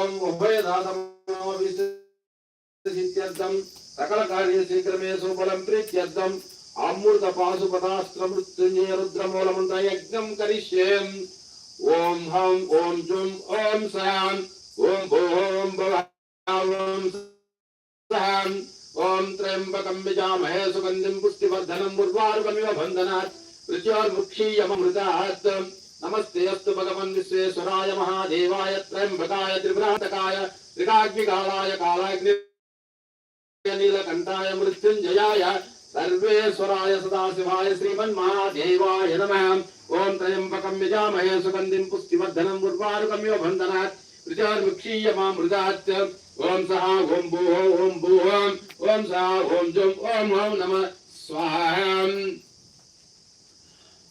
भावम् उभयदातमोऽभिस्थित्यर्थम् सकलकार्यशीघ्रमेषु बलम् प्रीत्यर्थम् अमृतपाशुपदास्त्रमृत्युञ्जय रुद्रमूलमन्त यज्ञम् करिष्येम् ॐ हं ॐ जुं ॐ सान् ॐ भों भवां सान् ॐ त्र्यम्बकम् विजामहे सुगन्धिम् पुष्टिवर्धनम् उर्वारुकमिव बन्धनात् ऋत्योर्मुक्षीयमृतात् नमस्ते अस्तु भगवन् विश्वेश्वराय महादेवाय त्र्यम्बकाय त्रिभ्रातकाय त्रिकाग्निकालाय कालाग्निनीलकण्ठाय मृत्युञ्जयाय सर्वेश्वराय सदाशिवाय श्रीमन्महादेवाय नमः ॐ त्र्यम्बकं यजामहे सुगन्धिं पुष्टिवर्धनम् उर्वारुकं यो बन्धनात् ऋचार्मुक्षीयमामृतात् ॐ सः ॐ भूः ॐ भूः ॐ सः ॐ जुम् ॐ हौं नमः स्वाहा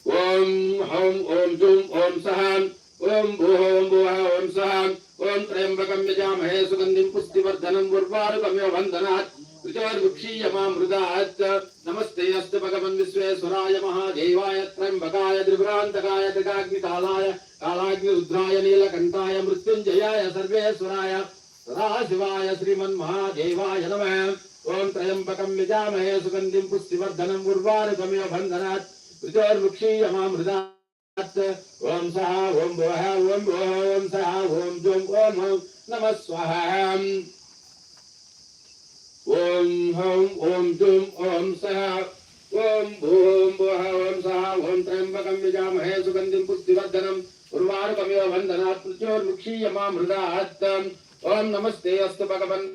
ओम हम ओम जुम ओम सहान ओम भूह ओम भूह ओम सहान ओम त्रयंबकम त्र्यंबकम यजामहे सुगंधिम पुष्टिवर्धनम उर्वारुकमेव वंदनात् ऋतवद्वक्षीयमामृतात् नमस्ते अस्तु भगवन्विश्वेश्वराय महादेवाय त्र्यंबकाय त्रिपुरान्तकाय त्रिकाग्निकालाय कालाग्निरुद्राय नीलकण्ठाय मृत्युञ्जयाय सर्वेश्वराय सदाशिवाय श्रीमन्महादेवाय नमः ओम त्र्यंबकम यजामहे सुगंधिम पुष्टिवर्धनम उर्वारुकमेव वंदनात् बन्धनात् ऋचोर्मुक्षीयमामृतात् ॐ सः, ॐ भुवः ॐ भुवः, ॐ सः, ॐ जुं ॐ हं नमः स्वाहा। ॐ हं, ॐ जुं ॐ सः, ॐ भूं भुवः, ॐ सः, ॐ त्र्यम्बकं यजामहे सुगन्धिं पुष्टिवर्धनम् उर्वारुकमिव वन्दनात् ऋचोर्मुक्षीयमामृतात् ॐ नमस्ते अस्तु भगवन्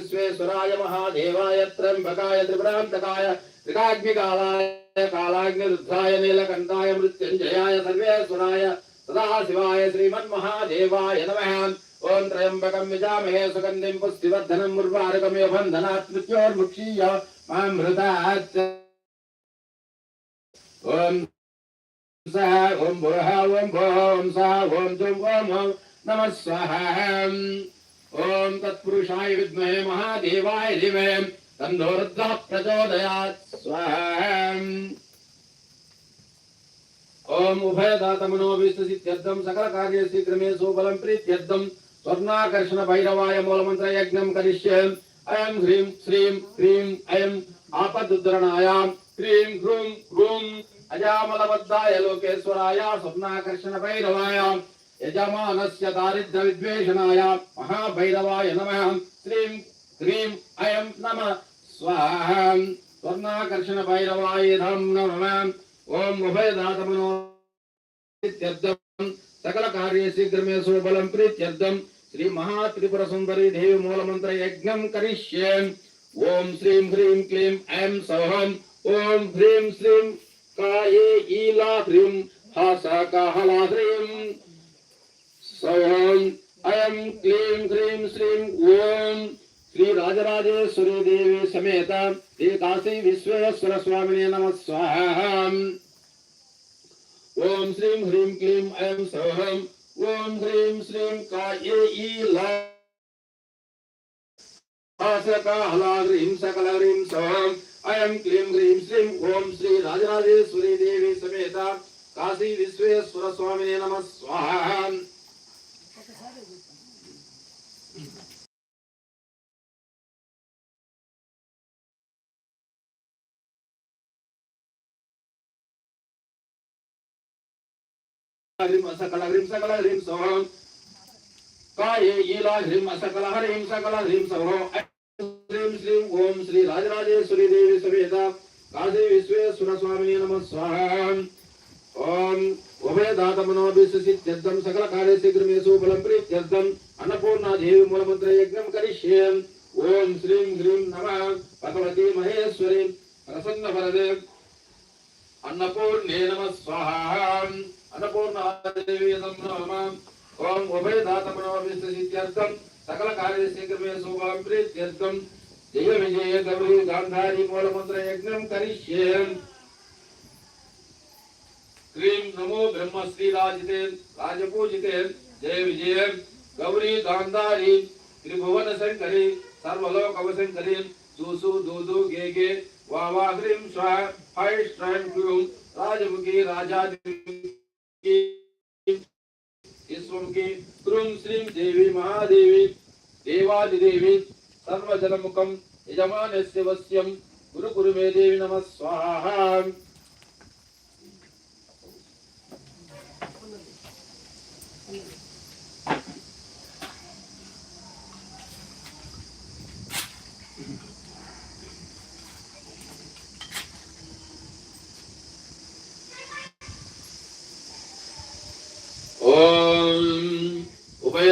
विश्वेश्वराय महादेवाय त्र्यम्बकाय त्रिपुरान्तकाय त्रिकाग्निकालाय कालाग्निरुद्धाय नीलकण्ठाय मृत्युञ्जयाय सर्वेश्वराय सदाशिवाय श्रीमन्महादेवाय नमः। ॐ त्र्यम्बकं यजामहे सुगन्धिं पुष्टिवर्धनम् उर्वारुकमिव बन्धनात् मृत्योर्मुक्षीय मामृतात् ॐ सः, ॐ भुवः ॐ ॐ सः, ॐ जुं ॐ नमः स्वाहा। ॐ तत्पुरुषाय विद्महे महादेवाय धीमहि तन्नोरुद्धः प्रचोदयात्। स्वाहा ॐ उभयदातमनोभिष्टसिद्ध्यर्थं सकलकार्ये शीघ्रमे सुबलं प्रीत्यर्थं स्वर्णाकर्षण भैरवाय मूलमन्त्रयज्ञं करिष्ये अयं ह्रीं श्रीं क्रीं अयम् आपदुद्धरणायां क्रीं ह्रूं ह्रूं अजामलबद्धाय लोकेश्वराय स्वप्नाकर्षण भैरवाय यजमानस्य दारिद्र्य विद्वेषणाय महाभैरवाय नमः श्रीं क्रीं अयं नमः स्वाहा स्वर्णाकर्षण भैरवाय धं नमः ओम उभयदातमनो इत्यर्थं सकल कार्ये शीघ्रमे सुबलं प्रीत्यर्थं श्री महात्रिपुर सुंदरी देवी मूल मंत्र यज्ञं करिष्ये। ओम श्रीं ह्रीं क्लीं ऐं सौहं। ओम ह्रीं श्रीं काये ईला ह्रीं हासा काहला ह्रीं सौहं ऐं क्लीं ह्रीं श्रीं ओम श्री राजराजेश्वरी देवी समेत श्री काशी विश्वेश्वर स्वामिने नमः स्वाहा। ओम श्रीं ह्रीं क्लीं ऐं सौहं। ओम ह्रीं श्रीं काये ईला सकला ह्रीं सकल ह्रीं सौहं। ऐं क्लीं ह्रीं श्रीं ओम श्री राजराजेश्वरी देवी समेत काशी विश्वेश्वर स्वामिने नमः स्वाहा ह्रीं सकल ह्रीं सकल ह्रीं सौः काये ईला ह्रीं सकल ह्रीं सकल ह्रीं सौः ह्रीं श्रीं ओम श्री राजराजेश्वरी देवी समेत काशी विश्वेश्वर स्वामिने नमः स्वाहा ओम उभयदातमनोभिसिद्ध्यर्थं सकल कार्य शीघ्रमे सुबलं प्रीत्यर्थं अन्नपूर्णा देवी मूलमन्त्र यज्ञं करिष्ये ओम श्रीं ह्रीं नमः भगवती महेश्वरी प्रसन्नवरदे अन्नपूर्णे नमः स्वाहा अन्नपूर्णादेवी नमः ओम उभयदातमनोभिसिद्ध्यर्थं सकल कार्य शीघ्रमे शुभं प्रीत्यर्थं जय विजय गौरी गान्धारी मूलमन्त्र यज्ञं करिष्ये। क्रीं नमो ब्रह्मश्री राजिते राजपूजिते। जय विजय गौरी गान्धारी त्रिभुवन शंकरी सर्वलोक शंकरी सुसु दुदु गे गे वा वा ह्रीं स्वाहा फै स्ट्रैं क्रूं। राजमुखी राजादिमुखी విశ్వంకి శ్రీం శ్రీం దేవి మహాదేవి దేవాదిదేవి సర్వజనముఖం యజమానస్య వశ్యం గురు గురు మే దేవి నమ స్వాహ you.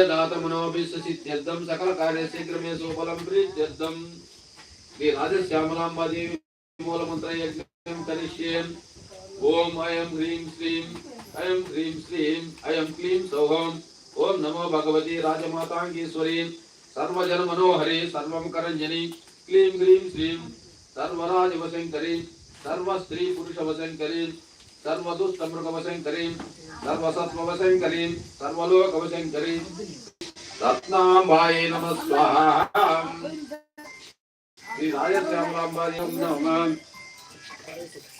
दात मनोभिश्च सिद्ध्यर्थं सकलकार्यस्य क्रमे सोफलं प्रीत्यर्थं श्यामलाम्बादेवी मूलमन्त्रयज्ञं करिष्ये। ॐ अयं ह्रीं श्रीं, अयं ह्रीं श्रीं, अयं क्लीं सौहम् ॐ नमो भगवती राजमाताङ्गीश्वरी। सर्वजनमनोहरी सर्वं करञ्जनी क्लीं ह्रीं श्रीं, सर्वराजवशङ्करी सर्वस्त्रीपुरुषवशङ्करी सर्वदुष्टमृगवशङ्करी। सर्वसत्त्ववशङ्करीं, सर्वलोकवशङ्करीं। रत्नाम्बायै नमः स्वाहा। श्रीराजश्यामलाम्बादीं नमः।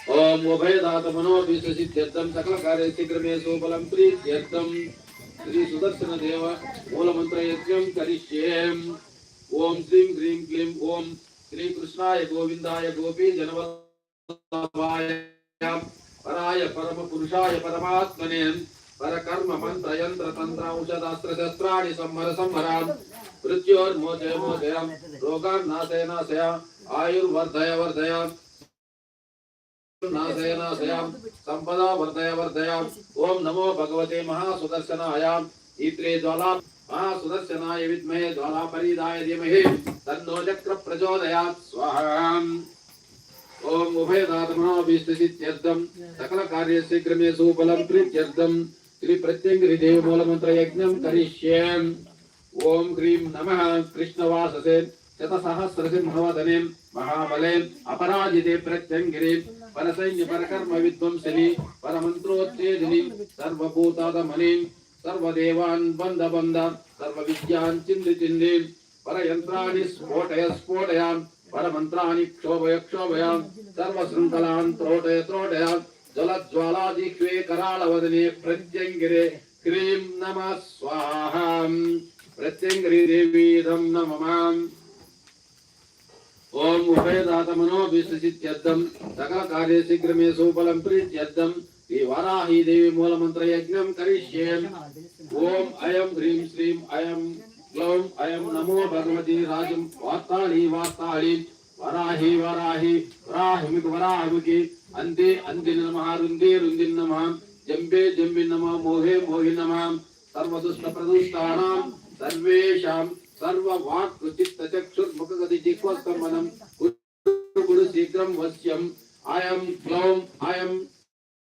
ॐ उभयदातमनोभिष्टसिद्ध्यर्थं सकलकार्यशीघ्रमे सोफलं प्रीत्यर्थं। श्रीसुदर्शनदेव मूलमन्त्रयज्ञं करिष्ये। ॐ श्रीं ह्रीं क्लीं, ॐ श्रीकृष्णाय गोविन्दाय गोपीजनवल्लभाय। पराय परम पुरुषाय परमात्मने पर कर्म मंत्र यंत्र तंत्र औषध अस्त्र शस्त्राणि संहर संहराम मृत्योर्मोचय मोचय रोगान नाशय नाशय आयुर्वर्धय वर्धय। नाशय नाशय संपदा वर्धय वर्धय। ओम नमो भगवते महासुदर्शनाय। इत्रे ज्वाला महासुदर्शनाय विद्महे ज्वाला परिदाय धीमहि। तन्नो चक्र प्रचोदयात् स्वाहा। ओम उभयदात्मना विस्तृतित्यर्थम सकल कार्य शीघ्रमेशु बलम प्रीत्यर्थम श्री प्रत्यंगिरि देव मूल मंत्र यज्ञम करिष्येम ओम क्रीम नमः कृष्णवाससे शत सहस्र सिंहवदने महाबले अपराजिते प्रत्यंगिरे परसैन्य परकर्म विध्वंसिनि परमन्त्रोत्तेजिनि सर्वभूतादमनि सर्वदेवान् बन्ध बन्ध सर्वविद्यान् चिन्द चिन्द परयन्त्राणि स्फोटय स्फोटय పరమంత్రాన్ని క్షోభయ క్షోభయా సర్వశృంఖలాన్ త్రోటయ త్రోటయ జలజ్వాలాదిక్వే కరాళవదనే ప్రత్యంగిరే క్రీం నమ స్వాహం ప్రత్యంగిరి దేవీదం నమమాం ఓం ఉభయదాత మనోభిసిద్ధ్యర్థం సకల కార్య శీఘ్రమే సుఫలం ప్రీత్యర్థం ఈ వారాహి దేవి మూలమంత్ర యజ్ఞం కరిష్యేం ఓం అయం హ్రీం శ్రీం అయం గ్లౌం అయం నమో భగవతి రాజం వార్తాళి వార్తాళి. వరాహి వరాహి. వరాహిమికి వరాహిమికి అంతే అంతి నమ రుందే రుంది నమ. జంబే జంబి నమ మోహే మోహి నమ. సర్వదుష్ట ప్రదుష్టానాం. సర్వేషాం సర్వ వాక్ చిత్త చక్షుర్ ముఖగతి జిహ్వస్తంభనం గురు శీఘ్రం వశ్యం. అయం గ్లౌం అయం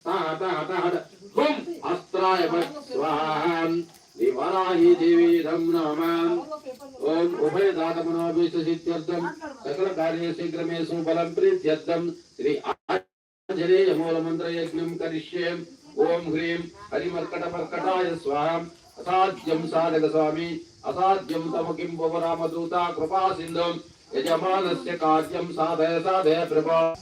తహ తహ తహ. హుం అస్త్రాయ స్వాహం. వరాహి దేవీధం నమాం. ఓం ఉభయదాతమనోభిసిద్ధ్యర్థం సకల కార్య శీఘ్రమే ప్రీత్యర్థం. శ్రీ ఆంజనేయ మూలమంత్ర యజ్ఞం కరిష్యే. ఓం హ్రీం హరిమర్కట మర్కటాయ స్వాహం. అసాధ్యం సాధక స్వామి. అసాధ్యం తమ కిం కృపా సింధం యజమానస్య కార్యం సాధయ సాధయ ప్రభా.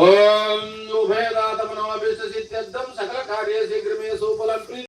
ఓం ఉభయదాతమనోభిష్టసిద్ధ్యర్థం సకల కార్యశీఘ్రమే సోఫలం